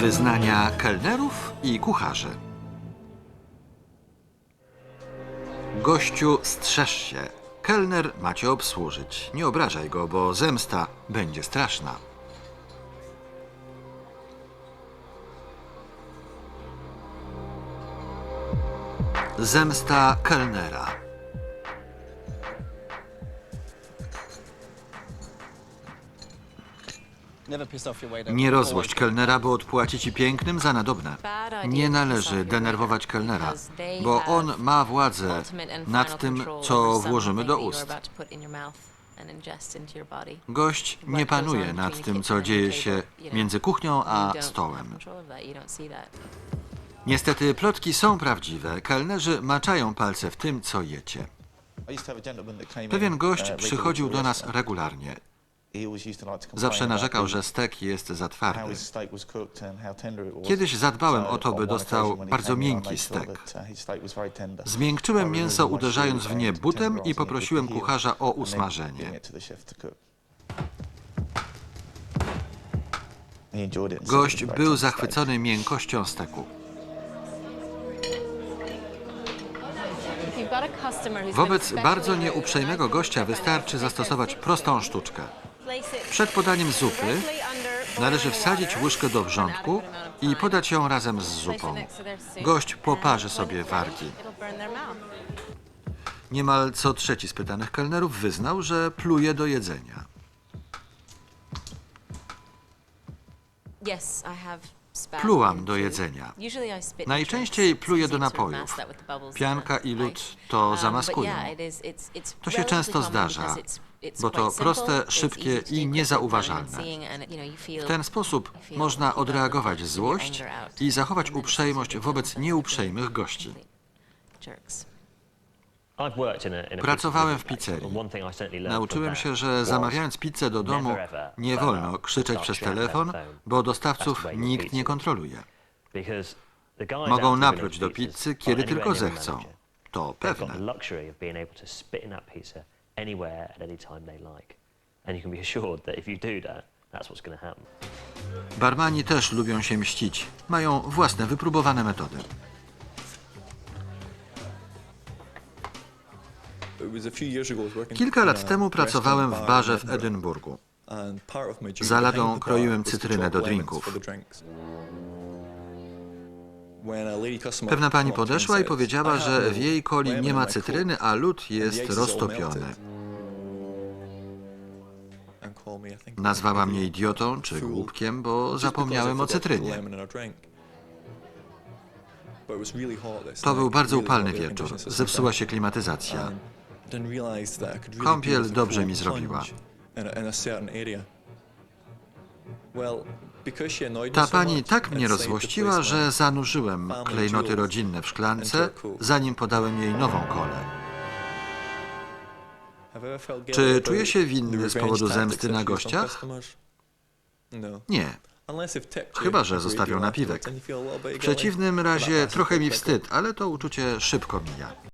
Wyznania kelnerów i kucharzy. Gościu, strzeż się. Kelner ma cię obsłużyć. Nie obrażaj go, bo zemsta będzie straszna. Zemsta kelnera. Nie rozłość kelnera, bo odpłaci ci pięknym za nadobne. Nie należy denerwować kelnera, bo on ma władzę nad tym, co włożymy do ust. Gość nie panuje nad tym, co dzieje się między kuchnią a stołem. Niestety plotki są prawdziwe. Kelnerzy maczają palce w tym, co jecie. Pewien gość przychodził do nas regularnie. Zawsze narzekał, że stek jest za twardy. Kiedyś zadbałem o to, by dostał bardzo miękki stek. Zmiękczyłem mięso uderzając w nie butem i poprosiłem kucharza o usmażenie. Gość był zachwycony miękkością steku. Wobec bardzo nieuprzejmego gościa wystarczy zastosować prostą sztuczkę. Przed podaniem zupy należy wsadzić łyżkę do wrzątku i podać ją razem z zupą. Gość poparzy sobie wargi. Niemal co trzeci z pytanych kelnerów wyznał, że pluje do jedzenia. Plułam do jedzenia. Najczęściej pluję do napojów. Pianka i lód to zamaskują. To się często zdarza, bo to proste, szybkie i niezauważalne. W ten sposób można odreagować złość i zachować uprzejmość wobec nieuprzejmych gości. Pracowałem w pizzerii. Nauczyłem się, że zamawiając pizzę do domu nie wolno krzyczeć przez telefon, bo dostawców nikt nie kontroluje. Mogą napluć do pizzy, kiedy tylko zechcą. To pewne. Barmani też lubią się mścić. Mają własne wypróbowane metody. Kilka lat temu pracowałem w barze w Edynburgu. Za ladą kroiłem cytrynę do drinków. Pewna pani podeszła i powiedziała, że w jej coli nie ma cytryny, a lód jest roztopiony. Nazwała mnie idiotą czy głupkiem, bo zapomniałem o cytrynie. To był bardzo upalny wieczór. Zepsuła się klimatyzacja. Kąpiel dobrze mi zrobiła. Ta pani tak mnie rozłościła, że zanurzyłem klejnoty rodzinne w szklance, zanim podałem jej nową kolę. Czy czuje się winny z powodu zemsty na gościach? Nie, chyba że zostawią napiwek. W przeciwnym razie trochę mi wstyd, ale to uczucie szybko mija.